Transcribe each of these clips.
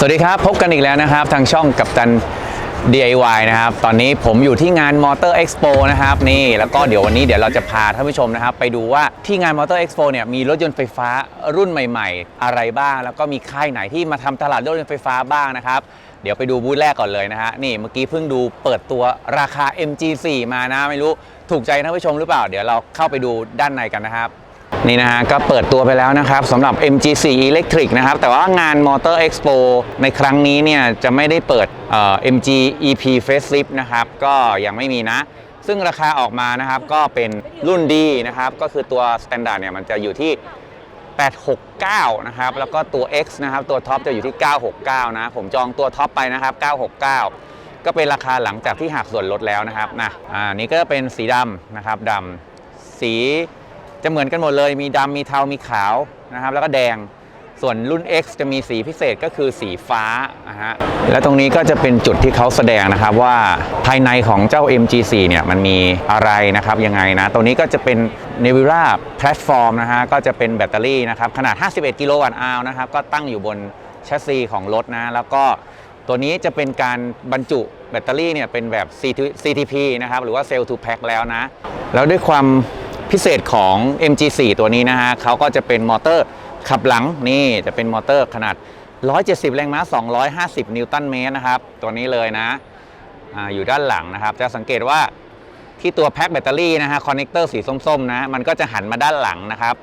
สวัสดีครับ พบกันอีกแล้วนะครับ ทางช่องกับตัน DIY นะครับ ตอนนี้ผมอยู่ที่งาน Motor Expo นะครับนี่แล้วก็เดี๋ยววันนี้เดี๋ยวเราจะพาท่านผู้ชมนะครับ ไปดูว่าที่งาน Motor Expo เนี่ยมีรถยนต์ไฟฟ้ารุ่นใหม่ ๆ อะไรบ้าง แล้วก็มีค่ายไหนที่มาทำตลาดรถยนต์ไฟฟ้าบ้างนะครับ เดี๋ยวไปดูบูธแรกก่อนเลยนะฮะนี่เมื่อกี้เพิ่งดูเปิดตัวราคา MG4 มานะไม่รู้ถูกใจท่านผู้ชมหรือเปล่า เดี๋ยวเราเข้าไปดูด้านในกันนะครับ นี่นะฮะก็เปิดตัวไปแล้วนะครับสำหรับ MG4 Electric นะครับ แต่ว่างาน Motor Expo ในครั้งนี้เนี่ยจะไม่ได้เปิด MG EP Facelift นะครับ ก็ยังไม่มีนะ ซึ่งราคาออกมานะครับก็เป็นรุ่นดีนะครับ ก็คือตัว Standard เนี่ยมันจะอยู่ที่ 869 นะครับ แล้วก็ตัว X นะครับ ตัวท็อปจะอยู่ที่ 969 นะ ผมจองตัวท็อปไปนะครับ 969 ก็เป็นราคาหลังจากที่หักส่วนลดแล้วนะครับนะอ่านี่ก็เป็นสีดำนะครับดำสี จะเหมือนกันหมดเลย มีดำมีเทา มีขาวนะครับ แล้วก็แดง ส่วนรุ่น X จะมีสีพิเศษก็คือสีฟ้านะฮะ และตรงนี้ก็จะเป็นจุดที่เขาแสดงนะครับว่าภายในของเจ้า MG4 เนี่ยมันมีอะไรนะครับยังไงนะ ตรงนี้ก็จะเป็น Nevira Platform นะฮะ ก็จะเป็นแบตเตอรี่นะครับขนาด 51 กิโลวัตต์อาวนะครับ ก็ตั้งอยู่บนแชสซีของรถนะ แล้วก็ตัวนี้จะเป็นการบรรจุแบตเตอรี่เนี่ยเป็นแบบ CTP นะครับ หรือว่า Cell to Pack แล้วนะ แล้วด้วยความ พิเศษของ MG4 ตัวนี้นะฮะเขาก็จะเป็นมอเตอร์ขับหลังนี่จะเป็นมอเตอร์ขนาด 170 แรงม้า 250 นิวตันเมตรนะครับ ตัวนี้เลยนะออยู่ด้านหลังนะครับ จะสังเกตว่าที่ตัวแพ็คแบตเตอรี่นะฮะคอนเนคเตอร์สีส้มๆนะมันก็จะหันมาด้านหลังนะครับ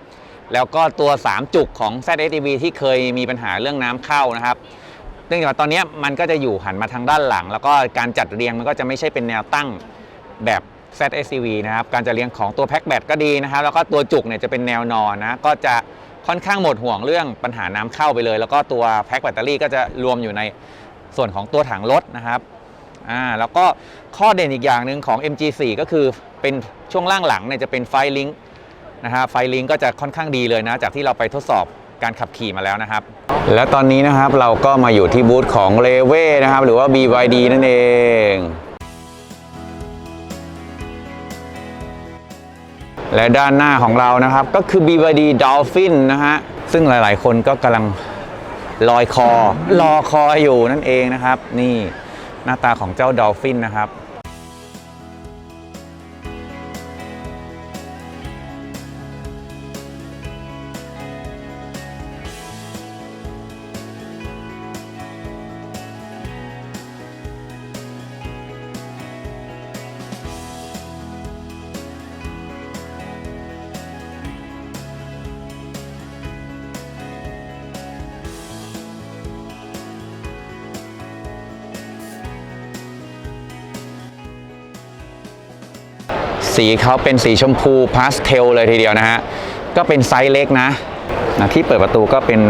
แล้วก็ตัว 3 จุกของ ZSTV ที่เคยมีปัญหาเรื่องน้ำเข้านะครับเนื่องจากตอนนี้มันก็จะอยู่หันมาทางด้านหลัง แล้วก็การจัดเรียงมันก็จะไม่ใช่เป็นแนวตั้งแบบ ZSCV นะครับการจะเรียงของตัวแพ็คแบตก็ดีนะครับ แล้วก็ตัวจุกเนี่ยจะเป็นแนวนอนนะก็จะค่อนข้างหมดห่วงเรื่องปัญหาน้ำเข้าไปเลย แล้วก็ตัวแพ็คแบตเตอรี่ก็จะรวมอยู่ในส่วนของตัวถังรถนะครับอ่าแล้วก็ข้อเด่นอีกอย่างหนึ่งของ MG4 ก็คือเป็นช่วงล่างหลังเนี่ยจะเป็นไฟลิงก์นะฮะไฟลิงก์ก็จะค่อนข้างดีเลยนะจากที่เราไปทดสอบการขับขี่มาแล้วนะครับ และตอนนี้นะครับเราก็มาอยู่ที่บูธของเลเว่นะครับ หรือว่า BYD นั่นเอง และด้านหน้าของเรานะครับก็คือ BYD Dolphin นะฮะ ซึ่งหลายๆ คนก็กำลังลอยคอรอคอยอยู่นั่นเองนะครับ นี่หน้าตาของเจ้า Dolphin นะครับ สีเขาเป็นสีชมพูพาสเทลเลยทีเดียวนะฮะ ก็เป็นไซส์เล็กนะนะที่เปิดประตูก็เป็น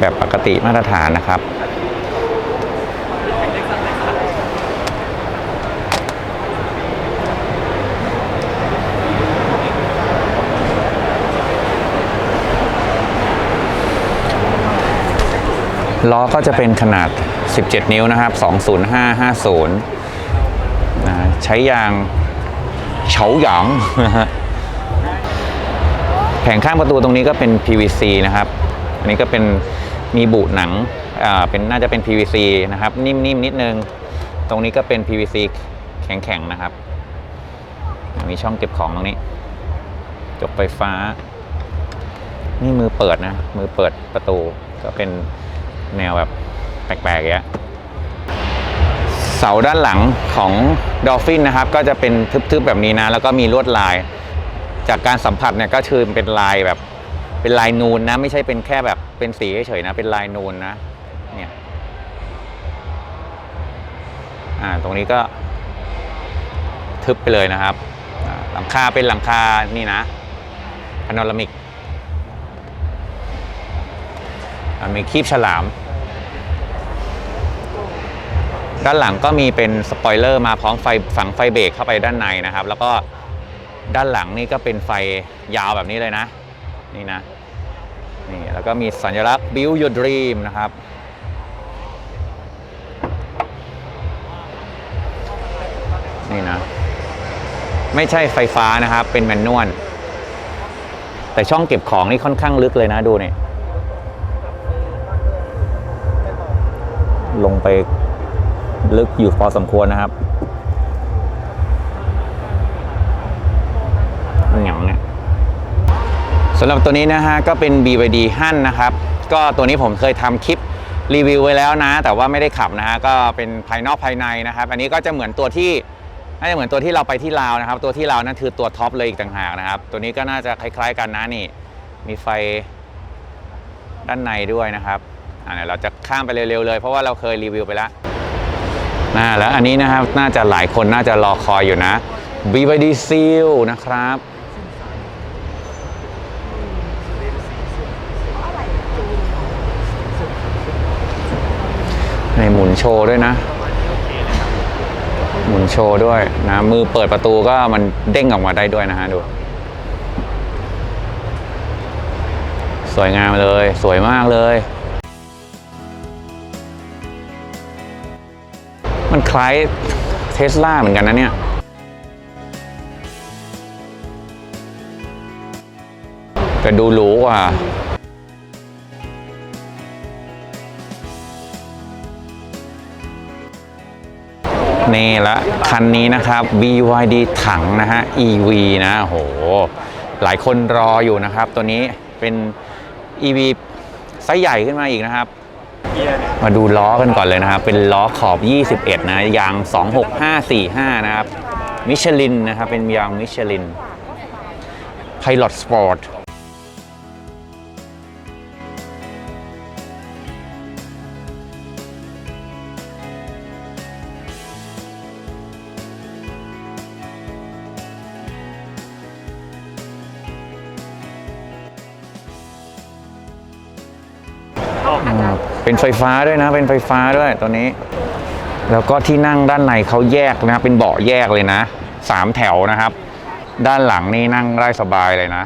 แบบปกติมาตรฐานนะครับล้อก็จะเป็นขนาด 17 นิ้วนะครับ 20550 นะใช้ยาง เฉาหยางแผงข้างประตูตรงนี้ก็เป็น PVC นะครับ อันนี้ก็เป็นมีบุหนังอ่าเป็นน่าจะเป็น PVC นะครับ นิ่มๆนิดนึง ตรงนี้ก็เป็น PVC แข็งๆนะครับ มีช่องเก็บของตรงนี้ จบไฟฟ้า นี่มือเปิดนะ มือเปิดประตู ก็เป็นแนวแบบแปลกๆอย่างเงี้ย เสาด้านหลังของดอลฟินนะครับ ก็จะเป็นทึบๆแบบนี้นะ แล้วก็มีลวดลาย จากการสัมผัสเนี่ยก็คือเป็นลายแบบเป็นลายนูนนะ ไม่ใช่เป็นแค่แบบเป็นสีเฉยๆนะ เป็นลายนูนนะเนี่ยอ่าตรงนี้ก็ทึบไปเลยนะครับหลังคาเป็นหลังคานี่นะพาโนรามิกมีคีบฉลาม ด้านหลังก็มีเป็นสปอยเลอร์มาพร้อมไฟฝังไฟเบรกเข้าไปด้านในนะครับ แล้วก็ด้านหลังนี่ก็เป็นไฟยาวแบบนี้เลยนะ นี่นะนี่แล้วก็มีสัญลักษณ์ Build Your Dream นะครับ นี่นะ ไม่ใช่ไฟฟ้านะครับ เป็นแมนนวลแต่ช่องเก็บของนี่ค่อนข้างลึกเลยนะดูนี่ลงไป ลึกอยู่พอสมควรนะครับเหงาเนี่ยสำหรับตัวนี้นะฮะก็เป็น BYD ฮั่นนะครับ ก็ตัวนี้ผมเคยทำคลิปรีวิวไว้แล้วนะ แต่ว่าไม่ได้ขับนะฮะก็เป็นภายนอกภายในนะครับ อันนี้ก็จะเหมือนตัวที่น่าจะเหมือนตัวที่เราไปที่ลาวนะครับ ตัวที่ลาวนั่นคือตัวท็อปเลยอีกต่างหากนะครับ ตัวนี้ก็น่าจะคล้าย ๆ กันนะนี่ มีไฟด้านในด้วยนะครับอ่าเดี๋ยวเราจะข้ามไปเร็วๆเลย เพราะว่าเราเคยรีวิวไปแล้ว นะแล้วอันนี้นะครับน่าจะหลายคนน่าจะรอคอยอยู่นะ BYD Seal นะครับในหมุนโชว์ด้วยนะ หมุนโชว์ด้วยนะ มือเปิดประตูก็มันเด้งออกมาได้ด้วยนะฮะดู สวยงามเลย สวยมากเลย มันคล้ายเทสลาเหมือนกันนะเนี่ย แต่ดูหรูกว่านี่ละคันนี้นะครับ BYD ถังนะฮะ EV นะโห หลายคนรออยู่นะครับ ตัวนี้เป็น EV ไซส์ใหญ่ขึ้นมาอีกนะครับ มาดูล้อกันก่อนเลยนะครับ เป็นล้อขอบ 21 นะ ยาง 26545 นะครับ มิชลินนะครับ เป็นยางมิชลินไพลอตสปอร์ต เป็นไฟฟ้าด้วยนะ เป็นไฟฟ้าด้วยตัวนี้ แล้วก็ที่นั่งด้านในเขาแยกนะครับเป็นเบาะแยกเลยนะสามแถวนะครับ ด้านหลังนี่นั่งได้สบายเลยนะ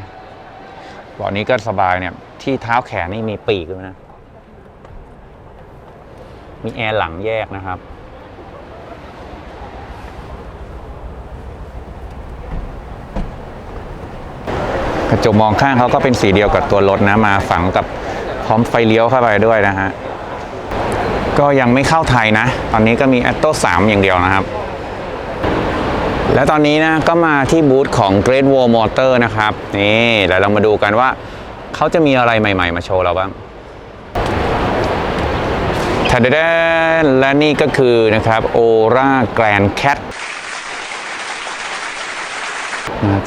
เบาะนี้ก็สบายเนี่ย ที่เท้าแขนนี่มีปีกด้วยนะ มีแอร์หลังแยกนะครับกระจกมองข้างเขาก็เป็นสีเดียวกับตัวรถนะมาฝังกับพร้อมไฟเลี้ยวเข้าไปด้วยนะฮะ ก็ยังไม่เข้าไทยนะ ตอนนี้ก็มี a t t o 3 อย่างเดียวนะครับ และตอนนี้นะก็มาที่บูธของ Great Wall Motor นะครับ นี่แล้วเรามาดูกันว่า เขาจะมีอะไรใหม่ ๆ มาโชว์เราบ้างทัดเดนและนี่ก็คือนะครับ Aura Grand Cat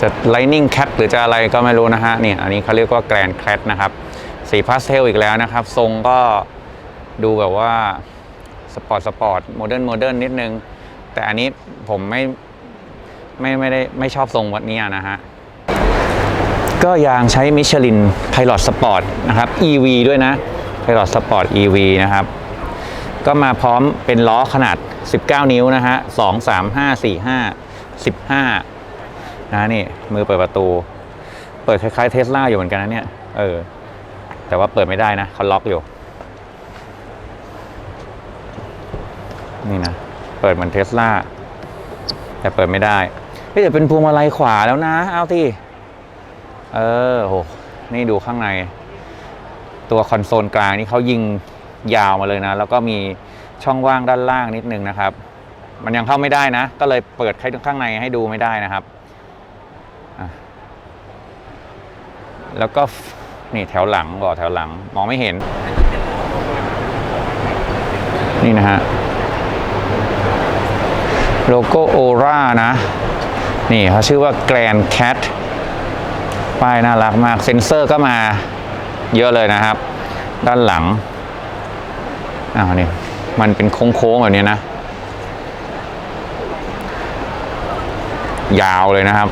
จะ Lightning Cat หรือจะอะไรก็ไม่รู้นะฮะเนี่ยอันนี้เขาเรียกว่า Grand Cat นะครับ สีพาสเทลอีกแล้วนะครับ ทรงก็ ดูแบบว่าสปอร์ตสปอร์ตโมเดิร์นโมเดิร์นนิดนึง แต่อันนี้ผมไม่ไม่ไม่ได้ไม่ชอบทรงวัดนี้นะฮะ ก็ยางใช้มิชลิน Pilot Sport นะครับ EV ด้วยนะ Pilot Sport EV นะครับ ก็มาพร้อมเป็นล้อขนาด 19 นิ้วนะฮะ 2 3 5 4 5 15 นะนี่ มือเปิดประตู เปิดคล้ายๆเทสลาอยู่เหมือนกันนะเนี่ย เออ แต่ว่าเปิดไม่ได้นะเขาล็อกอยู่ นี่นะ เปิดเหมือนเทสลาแต่เปิดไม่ได้เฮ้ยแต่เป็นพวงมาลัยขวาแล้วนะ เอาที่เออโหนี่ดูข้างใน ตัวคอนโซลกลางนี่เขายิงยาวมาเลยนะ แล้วก็มีช่องว่างด้านล่างนิดนึงนะครับ มันยังเข้าไม่ได้นะ ก็เลยเปิดให้ข้างในให้ดูไม่ได้นะครับ แล้วก็นี่แถวหลังบอกแถวหลัง มองไม่เห็น นี่นะฮะ โลโก้โอรานะ นี่เขาชื่อว่า Grand Cat ป้ายน่ารักมาก เซ็นเซอร์ก็มาเยอะเลยนะครับ ด้านหลังอ้าวนี่มันเป็นโค้งๆแบบนี้นะ ยาวเลยนะครับ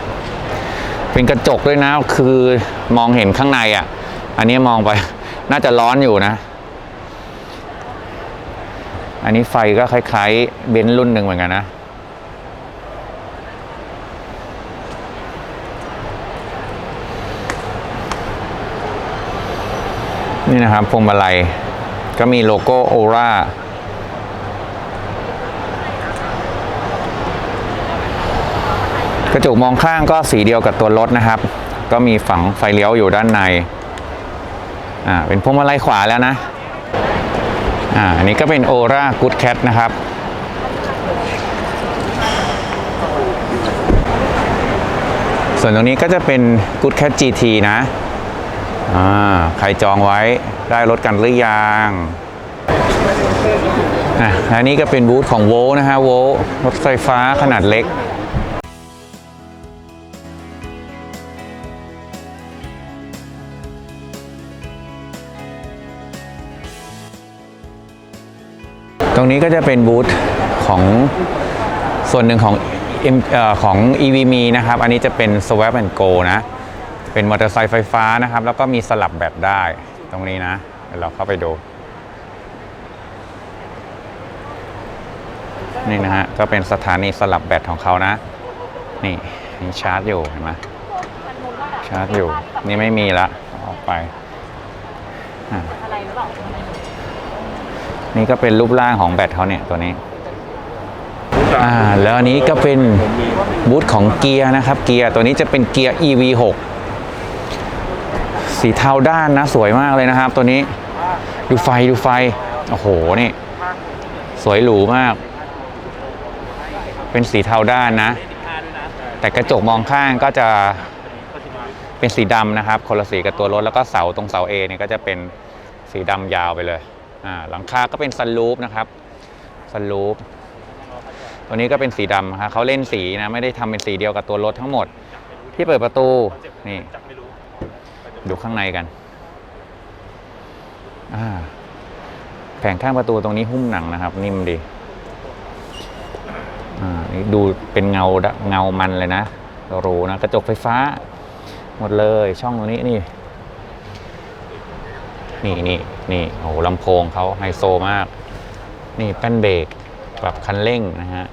เป็นกระจกด้วยนะ คือมองเห็นข้างในอะ อันนี้มองไปน่าจะร้อนอยู่นะ อันนี้ไฟก็คล้ายๆเบนซ์รุ่นหนึ่งเหมือนกันนะ นี่นะครับพวงมาลัยก็มีโลโก้โอรากระจกมองข้างก็สีเดียวกับตัวรถนะครับ ก็มีฝังไฟเลี้ยวอยู่ด้านใน อ่า เป็นพวงมาลัยขวาแล้วนะ อ่า อันนี้ก็เป็น Aura Good Cat นะครับ ส่วนตรงนี้ก็จะเป็น Good Cat GT นะ อ่าใครจองไว้ได้รถกันหรือยังอะอันนี้ก็เป็นบูธของโวลนะฮะโวลรถไฟฟ้าขนาดเล็กตรงนี้ก็จะเป็นบูธของส่วนหนึ่งของ M เอ่อของ EVMe นะครับ อันนี้จะเป็น Swap and Go นะ เป็นมอเตอร์ไซค์ไฟฟ้านะครับ แล้วก็มีสลับแบตได้ตรงนี้นะเดี๋ยวเราเข้าไปดู นี่นะฮะ ก็เป็นสถานีสลับแบตของเขานะ นี่นี่ชาร์จอยู่เห็นไหมชาร์จอยู่ นี่ไม่มีละออกไปนี่ก็เป็นรูปร่างของแบตเขาเนี่ยตัวนี้อ่าแล้วอันนี้ก็เป็นบูธของเกียร์นะครับ เกียร์ตัวนี้จะเป็นเกียร์ EV6 สีเทาด้านนะสวยมากเลยนะครับ ตัวนี้ดูไฟดูไฟ โอ้โหนี่ สวยหรูมาก เป็นสีเทาด้านนะ แต่กระจกมองข้างก็จะเป็นสีดำนะครับคนละสีกับตัวรถแล้วก็เสาตรงเสา A เนี่ยก็จะเป็นสีดำยาวไปเลยอ่าหลังคาก็เป็นซันรูฟนะครับซันรูฟตัวนี้ก็เป็นสีดำครับเขาเล่นสีนะไม่ได้ทำเป็นสีเดียวกับตัวรถทั้งหมด ที่เปิดประตูนี่ ดูข้างในกันแผงข้างประตูตรงนี้หุ้มหนังนะครับ นิ่มดีอ่านี่ดูเป็นเงาเงามันเลยนะรูนะกระจกไฟฟ้า หมดเลยช่องตรงนี้นี่ นี่นี่นี่โอ้โหลำโพงเขาไฮโซมาก นี่แป้นเบรกปรับคันเร่งนะฮะ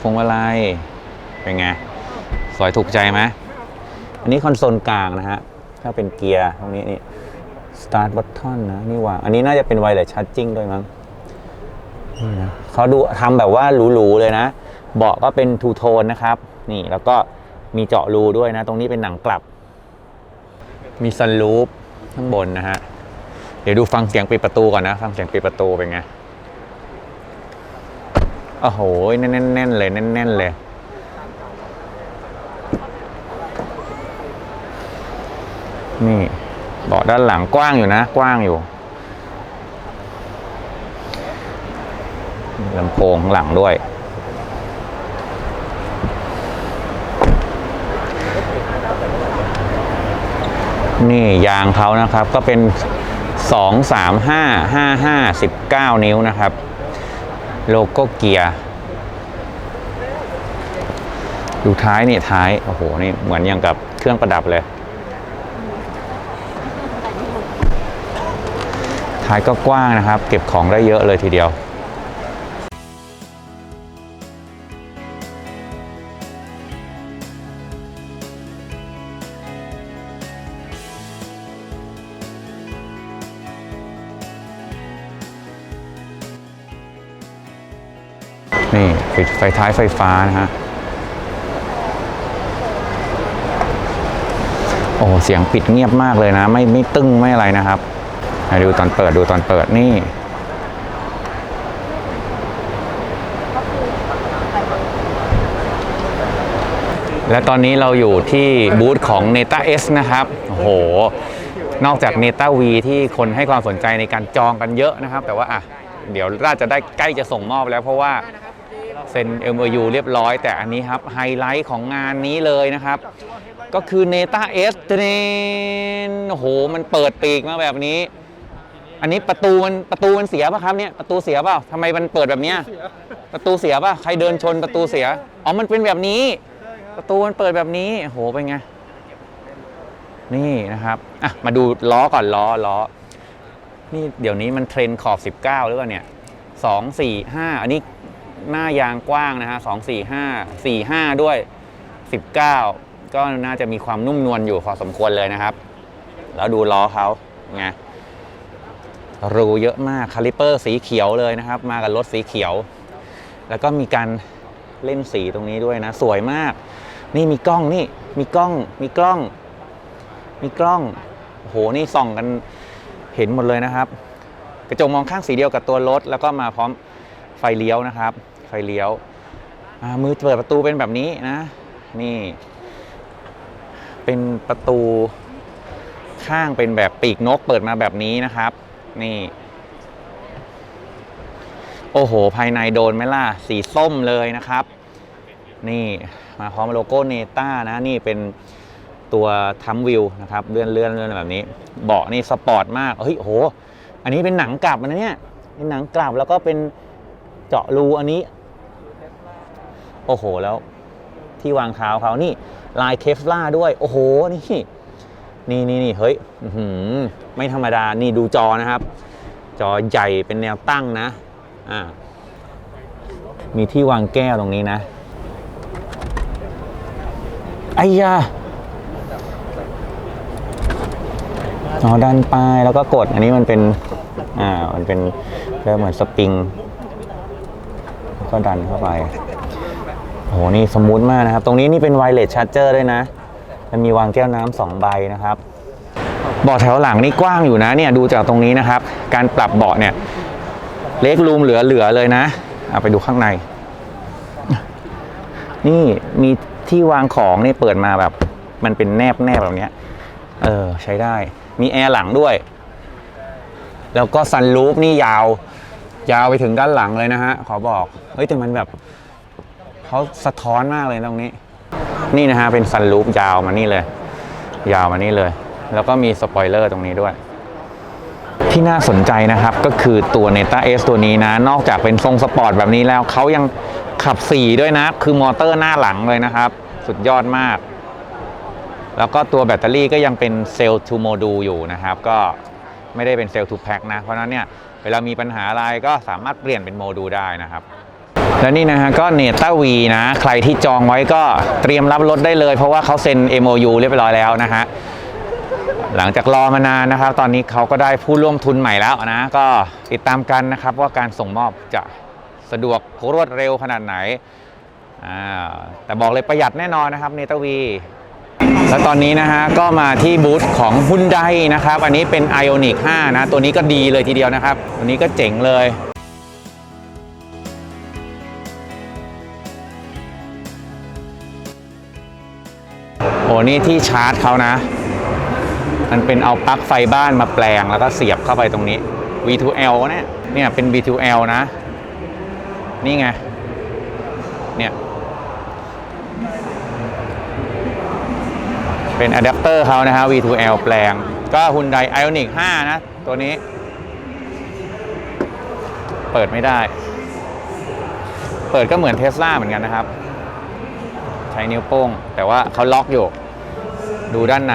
พวงมาลัยเป็นไง สวยถูกใจไหม อันนี้คอนโซลกลางนะฮะ ถ้าเป็นเกียร์ตรงนี้นี่ start button นะนี่วาอันนี้น่าจะเป็นไวเลสชาร์จิ่งด้วยมั้งเขาดูทำแบบว่าหรูๆเลยนะ เบาะก็เป็นทูโทนนะครับ นี่แล้วก็มีเจาะรูด้วยนะ ตรงนี้เป็นหนังกลับ มีซันรูฟข้างบนนะฮะ เดี๋ยวดูฟังเสียงปิดประตูก่อนนะ ฟังเสียงปิดประตูเป็นไง โอ้โห แน่นๆเลยแน่นๆเลย นี่เบาะด้านหลังกว้างอยู่นะ กว้างอยู่ลำโพงข้างหลังด้วย นี่ยางเขานะครับ ก็เป็น 2 3 5 5 5 19 นิ้วนะครับ โลโก้เกียร์ดูท้ายนี่ท้าย โอ้โห นี่เหมือนอย่างกับเครื่องประดับเลย ท้ายก็กว้างนะครับ เก็บของได้เยอะเลยทีเดียวนี่ปิดไฟท้ายไฟฟ้านะฮะ โอ้เสียงปิดเงียบมากเลยนะ ไม่ไม่ตึ้งไม่อะไรนะครับ ให้ดูตอนเปิดดูตอนเปิดนี่ และตอนนี้เราอยู่ที่บูธของ n e t a S นะครับ โอ้โห นอกจาก n e t a V ที่คนให้ความสนใจในการจองกันเยอะนะครับ แต่ว่าอะเดี๋ยวน่าจะได้ใกล้จะส่งมอบแล้วเพราะว่าเซ็น MOU เรียบร้อย แต่อันนี้ครับ ไฮไลท์ของงานนี้เลยนะครับ ก็คือ n e t a S เทรนโอ้โห มันเปิดปีกมาแบบนี้ อันนี้ประตูมันประตูมันเสียป่ะครับเนี่ยประตูเสียเปล่าทำไมมันเปิดแบบเนี้ยประตูเสียป่ะใครเดินชนประตูเสียอ๋อมันเป็นแบบนี้ประตูมันเปิดแบบนี้โอ้โหเป็นไง นี่นะครับอะมาดูล้อก่อนล้อล้อ นี่เดี๋ยวนี้มันเทรนขอบ 19 หรือเปล่าเนี่ยสองสี่ห้าอันนี้หน้ายางกว้างนะฮะสองสี่ห้าสี่ห้าด้วย 19 ก็น่าจะมีความนุ่มนวลอยู่พอสมควรเลยนะครับ แล้วดูล้อเขาไง รูเยอะมากคาลิเปอร์สีเขียวเลยนะครับ มากับรถสีเขียว แล้วก็มีการเล่นสีตรงนี้ด้วยนะ สวยมาก นี่มีกล้องนี่มีกล้องมีกล้อง มีกล้องโหนี่ส่องกันเห็นหมดเลยนะครับ กระจกมองข้างสีเดียวกับตัวรถ แล้วก็มาพร้อมไฟเลี้ยวนะครับ ไฟเลี้ยวมือเปิดประตูเป็นแบบนี้นะ นี่ เป็นประตูข้างเป็นแบบปีกนกเปิดมาแบบนี้นะครับ นี่ โอ้โห ภายในโดนไหมล่ะ สีส้มเลยนะครับ นี่มาพร้อมโลโก้เนต้านะ นี่เป็นตัวทัมวิวนะครับ เลื่อนเลื่อนเลื่อนแบบนี้ เบาะนี่สปอร์ตมาก เฮ้ยโห อันนี้เป็นหนังกลับนะเนี่ยเป็นหนังกลับแล้วก็เป็นเจาะรูอันนี้ โอ้โหแล้วที่วางเท้าเขานี่ลายเคฟล่าด้วย โอ้โห นี่ นี่นี่นี่เฮ้ยหืไม่ธรรมดา นี่ดูจอนะครับ จอใหญ่เป็นแนวตั้งนะอ่ามีที่วางแก้วตรงนี้นะไอ้ยาอ๋อดันปลายแล้วก็กด อันนี้มันเป็น อ่า มันเป็นเรียกเหมือนสปริงแล้วก็ดันเข้าไปโอ้โหนี่สมูทมากนะครับ ตรงนี้นี่เป็นไวเลสชาร์เจอร์ด้วยนะ มันมีวางแก้วน้ำสองใบนะครับเบาะแถวหลังนี่กว้างอยู่นะเนี่ยดูจากตรงนี้นะครับ การปรับเบาะเนี่ยเล็กรูมเหลือๆเลยนะเอาไปดูข้างใน นี่มีที่วางของนี่เปิดมาแบบ มันเป็นแนบแนบแบบเนี้ยเออใช้ได้ มีแอร์หลังด้วย แล้วก็ซันรูฟนี่ยาว ยาวไปถึงด้านหลังเลยนะฮะ ขอบอก เฮ้ยแต่มันแบบเขาสะท้อนมากเลยตรงนี้ นี่นะฮะเป็นซันรูฟยาวมานี่เลย ยาวมานี่เลย แล้วก็มีสปอยเลอร์ตรงนี้ด้วย ที่น่าสนใจนะครับก็คือตัว Neta S ตัวนี้นะ นอกจากเป็นทรงสปอร์ตแบบนี้แล้วเขายังขับ4ด้วยนะ คือมอเตอร์หน้าหลังเลยนะครับ สุดยอดมาก แล้วก็ตัวแบตเตอรี่ก็ยังเป็นเซลล์ทูโมดูอยู่นะครับ ก็ไม่ได้เป็นเซลล์ทูแพ็คนะ เพราะนั้นเนี่ยเวลามีปัญหาอะไรก็สามารถเปลี่ยนเป็นโมดูลได้นะครับ และนี่นะฮะก็เนต้าวีนะ ใครที่จองไว้ก็เตรียมรับรถได้เลย เพราะว่าเขาเซ็น MOU เรียบร้อยแล้วนะฮะหลังจากรอมานานนะครับ ตอนนี้เขาก็ได้ผู้ร่วมทุนใหม่แล้วนะ ก็ติดตามกันนะครับว่าการส่งมอบจะสะดวกรวดเร็วขนาดไหน แต่บอกเลยประหยัดแน่นอนนะครับเนตวี แล้วตอนนี้นะฮะก็มาที่บูธของ h ุนไดนะครับ อันนี้เป็น Ioniq 5 นะ ตัวนี้ก็ดีเลยทีเดียวนะครับ ตัวนี้ก็เจ๋งเลย โอ้นี่ที่ชาร์จเขานะ มันเป็นเอาปลั๊กไฟบ้านมาแปลงแล้วก็เสียบเข้าไปตรงนี้ V2L เนี่ยเนี่ยเป็น V2L นะ นี่ไง เนี่ย เป็นอะแดปเตอร์เขานะฮะ V2L แปลง ก็ Hyundai Ioniq 5 นะ ตัวนี้ เปิดไม่ได้ เปิดก็เหมือนเทสลาเหมือนกันนะครับ ใช้นิ้วโป้ง แต่ว่าเขาล็อกอยู่ ดูด้านใน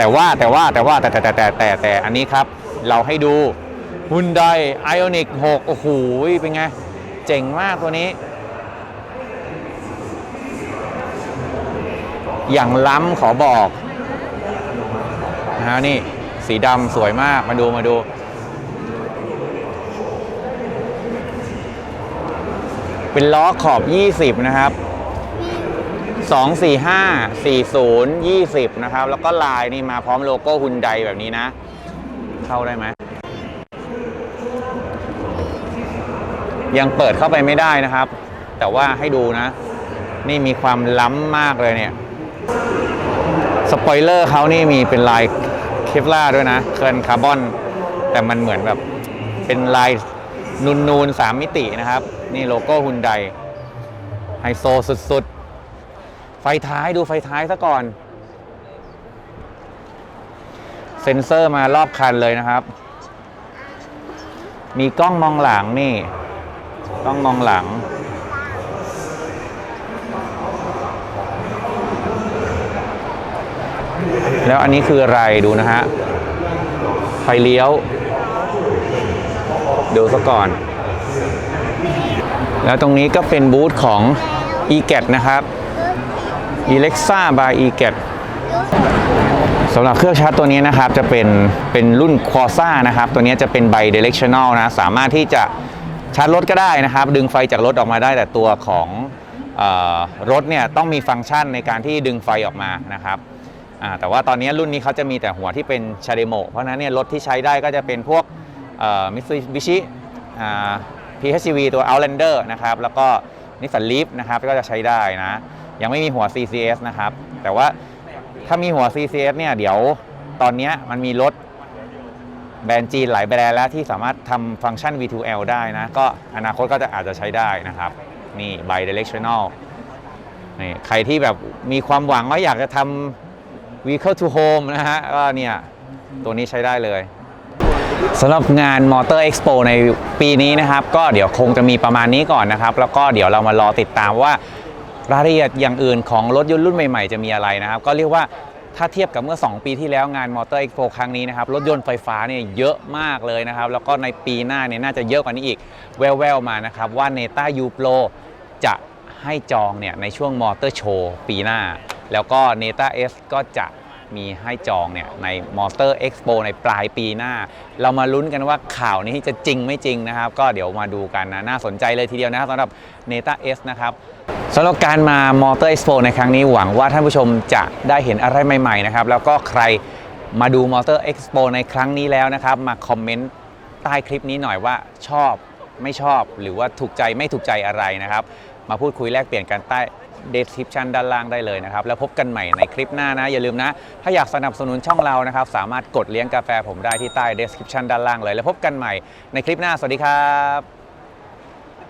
แต่ว่าแต่ว่าแต่ว่าแต่แต่แต่แต่แต่แต่อันนี้ครับ เราให้ดู Hyundai Ioniq 6 โอ้โห เป็นไง เจ๋งมากตัวนี้ อย่างล้ำขอบอกนะฮะนี่ สีดำสวยมากมาดูมาดู เป็นล้อขอบ 20 นะครับ 2 4 5 40 20 นะครับ แล้วก็ลายนี่มาพร้อมโลโก้ฮุนไดแบบนี้นะ เข้าได้ไหม ยังเปิดเข้าไปไม่ได้นะครับ แต่ว่าให้ดูนะ นี่มีความล้ำมากเลยเนี่ย สปอยเลอร์เขานี่มีเป็นลายเคฟล่าด้วยนะ เคลือนคาร์บอน แต่มันเหมือนแบบเป็นลายนูนๆสามมิตินะครับ นี่โลโก้ฮุนไดไฮโซสุดๆ ไฟท้ายดูไฟท้ายซะก่อน เซ็นเซอร์มารอบคันเลยนะครับ มีกล้องมองหลังนี่ กล้องมองหลัง แล้วอันนี้คืออะไรดูนะฮะ ไฟเลี้ยว ดูซะก่อน แล้วตรงนี้ก็เป็นบูธของ e g e t นะครับ Alexa by e g e t สำหรับเครื่องชาร์จตัวนี้นะครับจะเป็นเป็นรุ่น Corsa นะครับ ตัวนี้จะเป็น bi directional นะสามารถที่จะชาร์จรถก็ได้นะครับ ดึงไฟจากรถออกมาได้แต่ตัวของอรถเนี่ยต้องมีฟังก์ชันในการที่ดึงไฟออกมานะครับแต่ว่าตอนนี้รุ่นนี้เขาจะมีแต่หัวที่เป็นชาเดโมเพราะนั้นเนี่ยรถที่ใช้ได้ก็จะเป็นพวกมิตซูบิชิ PHEV ตัว Outlander นะครับแล้วก็นิสสันลีฟนะครับก็จะใช้ได้นะ ยังไม่มีหัว CCS นะครับ แต่ว่าถ้ามีหัว CCS เนี่ยเดี๋ยวตอนนี้มันมีรถแบรนด์จีนหลายแบรนด์แล้วที่สามารถทำฟังก์ชัน V2L ได้นะ ก็อนาคตก็จะอาจจะใช้ได้นะครับ นี่ bi directional นี่ใครที่แบบมีความหวังว่าอยากจะทำ vehicle to home นะฮะก็เนี่ยตัวนี้ใช้ได้เลยสำหรับงาน Motor Expo ในปีนี้นะครับ ก็เดี๋ยวคงจะมีประมาณนี้ก่อนนะครับ แล้วก็เดี๋ยวเรามารอติดตามว่า รายละเอียดอย่างอื่นของรถยนต์รุ่นใหม่ๆ จะมีอะไรนะครับ ก็เรียกว่าถ้าเทียบกับเมื่อ 2 ปีที่แล้วงานมอเตอร์เอ็กโปครั้งนี้นะครับ รถยนต์ไฟฟ้าเนี่ยเยอะมากเลยนะครับ แล้วก็ในปีหน้าเนี่ยน่าจะเยอะกว่านี้อีก แววๆมานะครับ ว่า Neta U Pro จะให้จองเนี่ยในช่วงมอเตอร์โชว์ปีหน้า แล้วก็ Neta S ก็จะ มีให้จองเนี่ยใน Motor Expo ในปลายปีหน้า เรามาลุ้นกันว่าข่าวนี้จะจริงไม่จริงนะครับ ก็เดี๋ยวมาดูกันนะ น่าสนใจเลยทีเดียวนะครับสำหรับ Neta S นะครับสำหรับการมา Motor Expo ในครั้งนี้หวังว่าท่านผู้ชมจะได้เห็นอะไรใหม่ๆนะครับแล้วก็ใครมาดู Motor Expo ในครั้งนี้แล้วนะครับ มาคอมเมนต์ใต้คลิปนี้หน่อยว่าชอบไม่ชอบหรือว่าถูกใจไม่ถูกใจอะไรนะครับ มาพูดคุยแลกเปลี่ยนกันใต้ description ด้านล่างได้เลยนะครับ แล้วพบกันใหม่ในคลิปหน้านะ อย่าลืมนะ ถ้าอยากสนับสนุนช่องเรานะครับ สามารถกดเลี้ยงกาแฟผมได้ที่ใต้ description ด้านล่างเลย แล้วพบกันใหม่ในคลิปหน้า สวัสดีครับ